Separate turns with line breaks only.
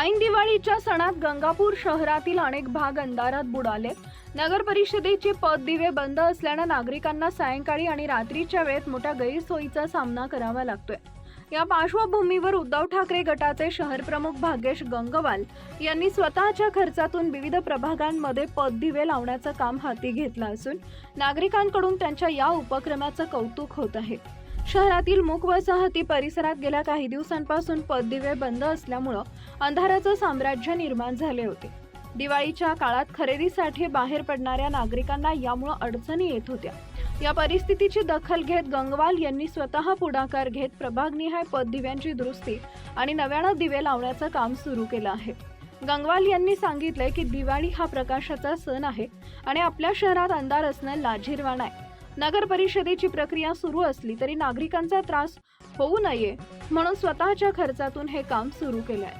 ऐन दिवाळीच्या सणात गंगापूर शहरातील अनेक भाग अंधारात बुडाले. नगर परिषदेचे पद दिवे बंद असल्यानं नागरिकांना सायंकाळी आणि रात्रीच्या वेळेत मोठ्या गैरसोयीचा सामना करावा लागतोय. या पार्श्वभूमीवर उद्धव ठाकरे गटाचे शहर प्रमुख भाग्येश गंगवाल यांनी स्वतःच्या खर्चातून विविध प्रभागांमध्ये पददिवे लावण्याचं काम हाती घेतलं असून नागरिकांकडून त्यांच्या या उपक्रमाचं कौतुक होत आहे. शहरातील मुख वसाहती परिसरात गेल्या काही दिवसांपासून पददिवे बंद असल्यामुळं अंधाराचं साम्राज्य निर्माण झाले होते. दिवाळीच्या काळात खरेदीसाठी बाहेर पडणाऱ्या नागरिकांना यामुळं अडचणी येत होत्या. या परिस्थितीची दखल घेत गंगवाल यांनी स्वतः पुढाकार घेत प्रभागनिहाय पददिव्यांची दुरुस्ती आणि नव्यानं दिवे लावण्याचं काम सुरू केलं आहे. गंगवाल यांनी सांगितलंय की दिवाळी हा प्रकाशाचा सण आहे आणि आपल्या शहरात अंधार असणं लाजीरवाण आहे. नगर परिषदेची प्रक्रिया सुरू असली तरी नागरिकांचा त्रास होऊ नये म्हणून स्वतःच्या खर्चातून हे काम सुरू केलं आहे